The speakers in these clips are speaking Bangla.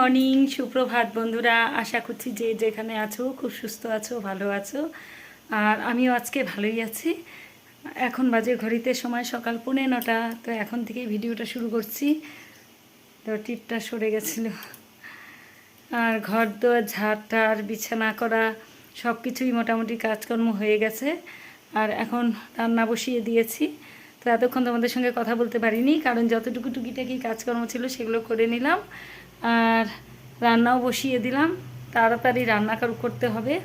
মর্নিং, সুপ্রভাত বন্ধুরা। আশা করছি যে যেখানে আছো, খুব সুস্থ আছো, ভালো আছো। আর আমিও আজকে ভালোই আছি। এখন বাজে ঘড়িতে সময় সকাল পৌনে নটা, তো এখন থেকেই ভিডিওটা শুরু করছি। তো টিপটা সরে গেছিল। আর ঘর দোয়ার ঝাড় টার বিছানা করা সব কিছুই মোটামুটি কাজকর্ম হয়ে গেছে। আর এখন রান্না বসিয়ে দিয়েছি। তো এতক্ষণ তোমাদের সঙ্গে কথা বলতে পারিনি, কারণ যতটুকু টুকিটাকি কাজকর্ম ছিল সেগুলো করে নিলাম। আর রান্নাও বসিয়ে দিলাম। তাড়াতাড়ি রান্না কর- করতে হবে।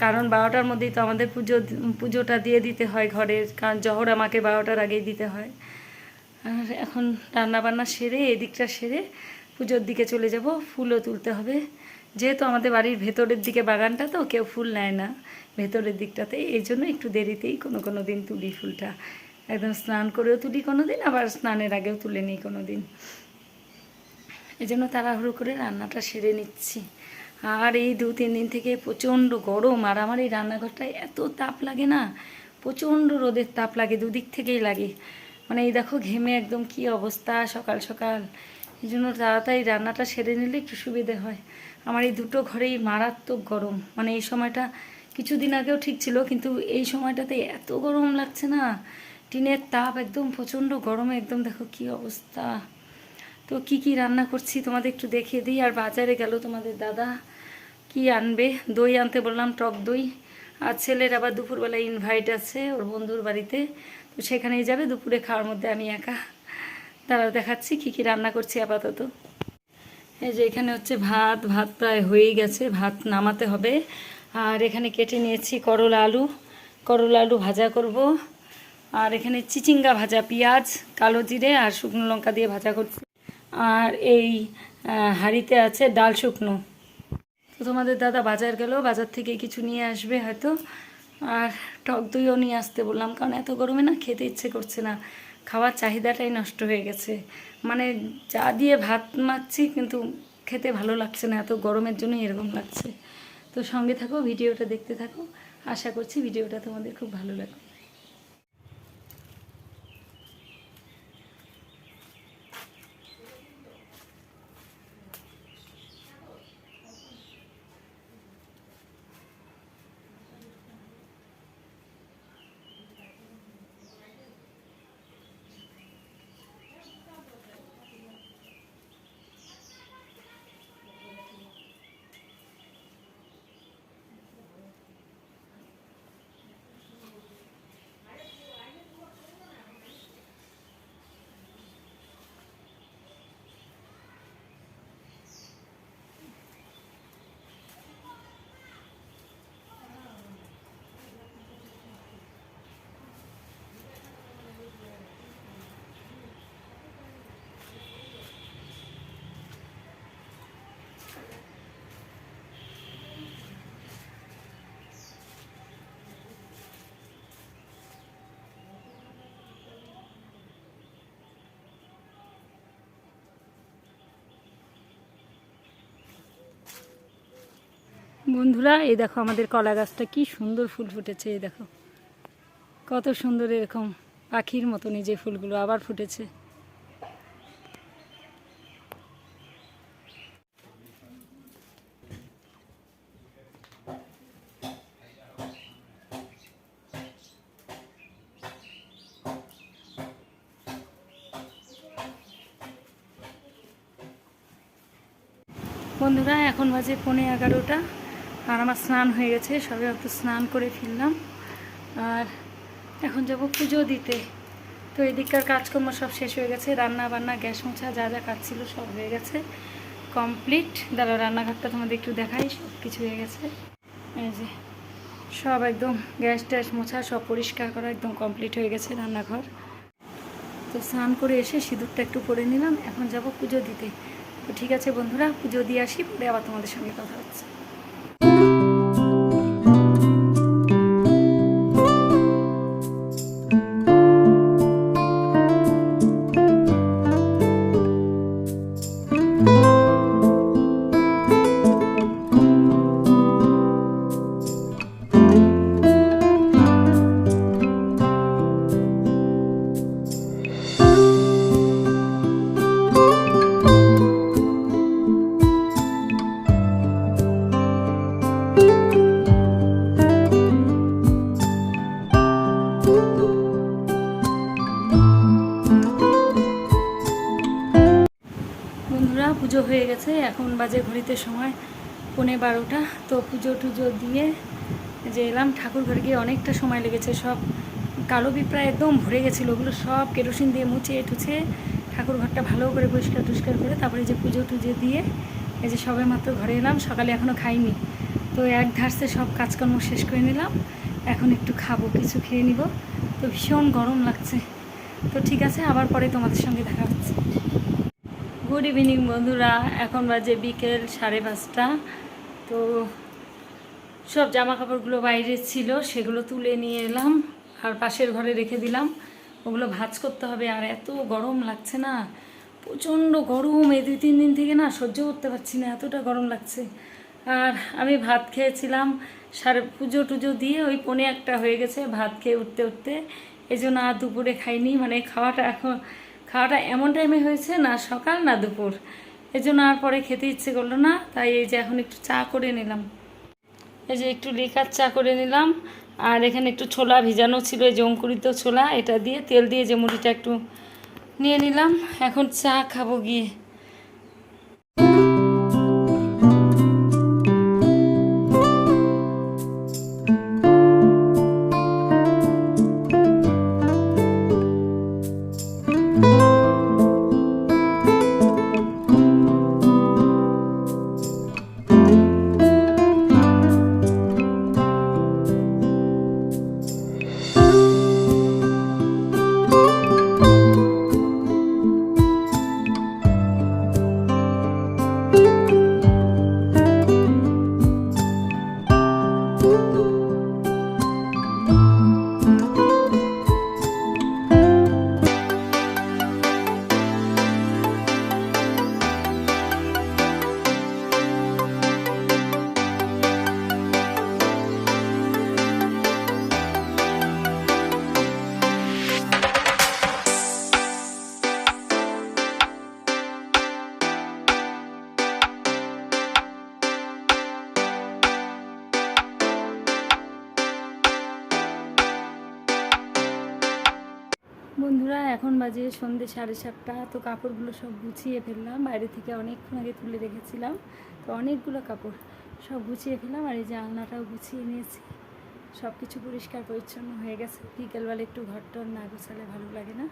কারণ বারোটার মধ্যেই তো আমাদের পুজো, পুজোটা দিয়ে দিতে হয় ঘরের, কারণ জহর আমাকে বারোটার আগেই দিতে হয়। আর এখন রান্না বান্না সেরে, এদিকটা সেরে পুজোর দিকে চলে যাব। ফুলও তুলতে হবে। যেহেতু আমাদের বাড়ির ভেতরের দিকে বাগানটা তো, কেউ ফুল নেয় না ভেতরের দিকটাতে। এই জন্য একটু দেরিতেই কোনো কোনো দিন তুলি ফুলটা। একদম স্নান করেও তুলি কোনো দিন, আবার স্নানের আগেও তুলে নিই কোনো দিন। এই জন্য তাড়াহুড়ো করে রান্নাটা সেরে নিচ্ছি। আর এই দু, তিন দিন থেকে প্রচণ্ড গরম, আর আমার এই রান্নাঘরটায় এত তাপ লাগে না, প্রচণ্ড রোদের তাপ লাগে, দুদিক থেকেই লাগে। মানে এই দেখো ঘেমে একদম কি অবস্থা সকাল সকাল। এই জন্য তাড়াতাড়ি রান্নাটা সেরে নিলে একটু সুবিধে হয়। আমার এই দুটো ঘরেই মারাত্মক গরম। মানে এই সময়টা কিছুদিন আগেও ঠিক ছিল, কিন্তু এই সময়টাতে এত গরম লাগছে না। টিনের তাপ একদম প্রচণ্ড গরমে, একদম দেখো কি অবস্থা। তো কি কি রান্না করছি তোমাদের একটু দেখিয়ে দিই। আর বাজারে গেল তোমাদের দাদা। কি আনবে? দই আনতে বললাম, টক দই। আর ছেলের আবার দুপুরবেলা ইনভাইট আছে ওর বন্ধুর বাড়িতে। তো সেখানেই যাবে, দুপুরে খাওয়ার মধ্যে আমি একা। তারা দেখাচ্ছি কি কি রান্না করছি আপাতত। এই যে এখানে হচ্ছে ভাত ভাত প্রায় হয়েই গেছে, ভাত নামাতে হবে। আর এখানে কেটে নিয়েছি করলা আলু। করলা আলু ভাজা করব। আর এখানে চিচিঙ্গা ভাজা, পেঁয়াজ, কালো জিরে আর শুকনো লঙ্কা দিয়ে ভাজা করছি। আর এই হাঁড়িতে আছে ডাল শুকনো। তো তোমাদের দাদা বাজার গেল, বাজার থেকে কিছু নিয়ে আসবে হয়তো। আর টক দইও নিয়ে আসতে বললাম, কারণ এত গরমে না খেতে ইচ্ছে করছে না। খাওয়ার চাহিদাটাই নষ্ট হয়ে গেছে। মানে যা দিয়ে ভাত মারছি কিন্তু খেতে ভালো লাগছে না, এত গরমের জন্যই এরকম লাগছে। তো সঙ্গে থাকো, ভিডিওটা দেখতে থাকো। আশা করছি ভিডিওটা তোমাদের খুব ভালো লাগবে। বন্ধুরা, এই দেখো আমাদের কলা গাছটা কি সুন্দর ফুল ফুটেছে, এই দেখো। কত সুন্দর এরকম পাখির মতন এই যে ফুলগুলো আবার ফুটেছে। বন্ধুরা, এখন বাজে পৌনে এগারোটা। আর আমার স্নান হয়ে গেছে, সবে একটু স্নান করে ফিরলাম। আর এখন যাব পুজো দিতে। তো এদিককার কাজকর্ম সব শেষ হয়ে গেছে রান্না বান্না গ্যাস মোছা, যা যা কাজ ছিল সব হয়ে গেছে। কমপ্লিট। দাঁড়া রান্নাঘরটা তোমাদের একটু দেখাই, সব কিছু হয়ে গেছে। এই যে, সব একদম গ্যাস ট্যাস মোছা সব পরিষ্কার করা একদম কমপ্লিট হয়ে গেছে রান্নাঘর। তো স্নান করে এসে সিঁদুরটা একটু পরে নিলাম, এখন যাব পুজো দিতে। তো ঠিক আছে বন্ধুরা, পুজো দিয়ে আসি, পরে আবার তোমাদের সঙ্গে কথা হচ্ছে। পুজো হয়ে গেছে। এখন বাজে ঘড়িতে সময় পৌনে বারোটা। তো পুজো টুজো দিয়ে যে এলাম, ঠাকুর ঘরে গিয়ে অনেকটা সময় লেগেছে। সব কালো পিঁপড়া একদম ভরে গেছিল। ওগুলো সব কেরোসিন দিয়ে মুছে টুছে ঠাকুর ঘরটা ভালো করে পরিষ্কার টুষ্কার করে তারপরে যে পুজো টুজো দিয়ে এই যে সবে মাত্র ঘরে এলাম, সকালে এখনও খাইনি। তো এক ধারসে সব কাজকর্ম শেষ করে নিলাম। এখন একটু খাব, কিছু খেয়ে নিব। তো ভীষণ গরম লাগছে। তো ঠিক আছে, আবার পরে তোমাদের সঙ্গে দেখা হচ্ছে। গুড ইভিনিং বন্ধুরা, এখন বাজে বিকেল সাড়ে পাঁচটা। তো সব জামা কাপড়গুলো বাইরে ছিল, সেগুলো তুলে নিয়ে এলাম, আর পাশের ঘরে রেখে দিলাম। ওগুলো ভাজ করতে হবে, আর এত গরম লাগছে না, প্রচণ্ড গরম। এই দুই তিন দিন থেকে না সহ্য করতে পারছি না, এতটা গরম লাগছে। আর আমি ভাত খেয়েছিলাম, সারে, পুজো টুজো দিয়ে ওই পনে একটা হয়ে গেছে ভাত খেয়ে উঠতে উঠতে। এই জন্য আর দুপুরে খাইনি মানে খাওয়াটা এখন খাওয়াটা এমন টাইমে হয়েছে, না সকাল, না দুপুর। এই জন্য আর পরে খেতে ইচ্ছে করল না, তাই এই যে এখন একটু চা করে নিলাম। এই যে একটু লিকার চা করে নিলাম, আর এখানে একটু ছোলা ভিজানো ছিল, এই যে অঙ্কুরিত ছোলা, এটা দিয়ে তেল দিয়ে যে মুড়িটা একটু নিয়ে নিলাম। এখন চা খাব গিয়ে। এখন বাজে সন্ধ্যে সাড়ে সাতটা, তো কাপড়গুলো সব গুছিয়ে ফেললাম। বাইরে থেকে অনেকক্ষণ আগে তুলে রেখেছিলাম, তো অনেকগুলো কাপড় সব গুছিয়ে ফেললাম আর এই যে আলনাটাও গুছিয়ে নিয়েছি। সব কিছু পরিষ্কার পরিচ্ছন্ন হয়ে গেছে। বিকেলবেলা একটু ঘরটর না গোছালে ভালো লাগে না।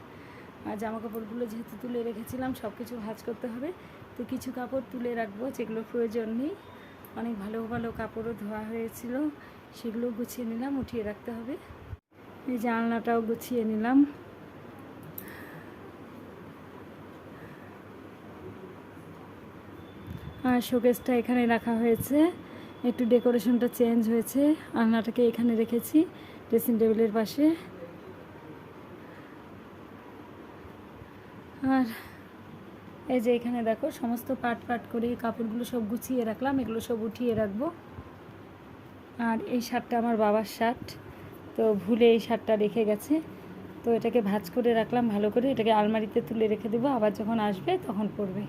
আর জামা কাপড়গুলো যেহেতু তুলে রেখেছিলাম সব কিছু ভাজ করতে হবে। তো কিছু কাপড় তুলে রাখব যেগুলো প্রয়োজন নেই। অনেক ভালো ভালো কাপড়ও ধোয়া হয়েছিল সেগুলো গুছিয়ে নিলাম, উঠিয়ে রাখতে হবে। এই যে আলনাটাও গুছিয়ে নিলাম। শোকেসটা এখানে রাখা হয়েছে। একটু ডেকোরেশনটা চেঞ্জ হয়েছে। আলনাটাকে এখানে রেখেছি, ড্রেসিং টেবিলের পাশে। আর এই যে এখানে দেখো, সমস্ত পাট পাট করে কাপড়গুলো সব গুছিয়ে রাখলাম, এগুলো সব উঠিয়ে রাখব। আর এই শার্টটা আমার বাবার শার্ট, তো ভুলে এই শার্টটা রেখে গেছে। তো এটাকে ভাজ করে রাখলাম ভালো করে, এটাকে আলমারিতে তুলে রেখে দেবো, আবার যখন আসবে তখন পরবে।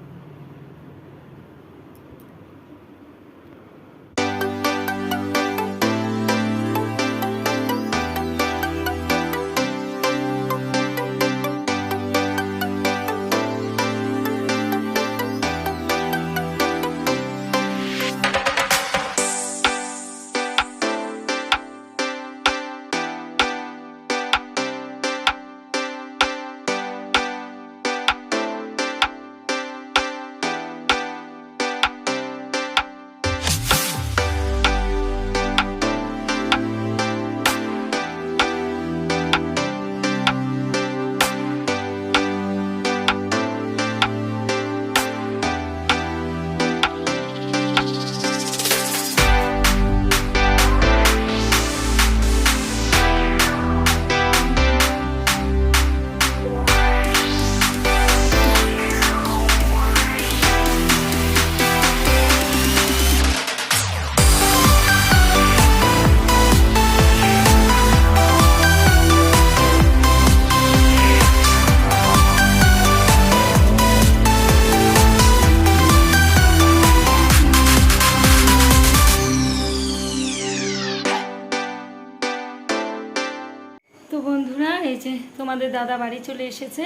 দাদা বাড়ি চলে এসেছে।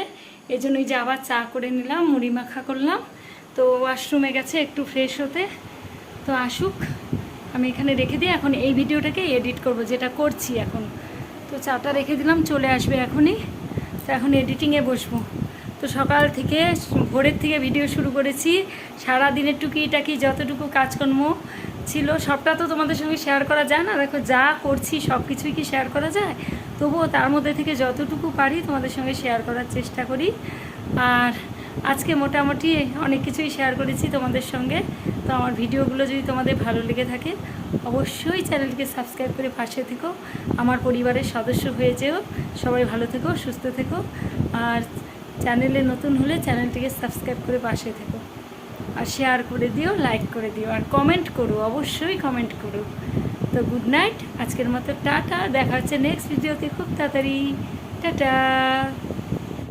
এই জন্যই যে আবার চা করে নিলাম, মুড়ি মাখা করলাম। তো ওয়াশরুমে গেছে, একটু ফ্রেশ হতে। তো আসুক, আমি এখানে রেখে দিই। এখন এই ভিডিওটাকে এডিট করব, যেটা করছি এখন। তো চাটা রেখে দিলাম, চলে আসবে এখনই। তো এখন এডিটিংয়ে বসবো। তো সকাল থেকে ভোরের থেকে ভিডিও শুরু করেছি। সারা দিনের টুকিটাকি যতটুকু কাজকর্ম ছিল, সবটা তো তোমাদের সঙ্গে শেয়ার করা যায় না। দেখো যা করছি সব কিছুই কি শেয়ার করা যায়? তবুও তার মধ্যে থেকে যতটুকু পারি তোমাদের সঙ্গে শেয়ার করার চেষ্টা করি। আর আজকে মোটামুটি অনেক কিছুই শেয়ার করেছি তোমাদের সঙ্গে। তো আমার ভিডিওগুলো যদি তোমাদের ভালো লেগে থাকে, অবশ্যই চ্যানেলকে সাবস্ক্রাইব করে পাশে থেকো। আমার পরিবারের সদস্য হয়ে যেও। সবাই ভালো থেকো, সুস্থ থেকো। আর চ্যানেলে নতুন হলে চ্যানেলটিকে সাবস্ক্রাইব করে পাশে থেকো। আর শেয়ার করে দিও লাইক করে দিও। আর কমেন্ট করো, অবশ্যই কমেন্ট করো। তো গুড নাইট। আজকের মতো টাটা। দেখা হচ্ছে নেক্সট ভিডিওতে খুব তাড়াতাড়ি। টাটা।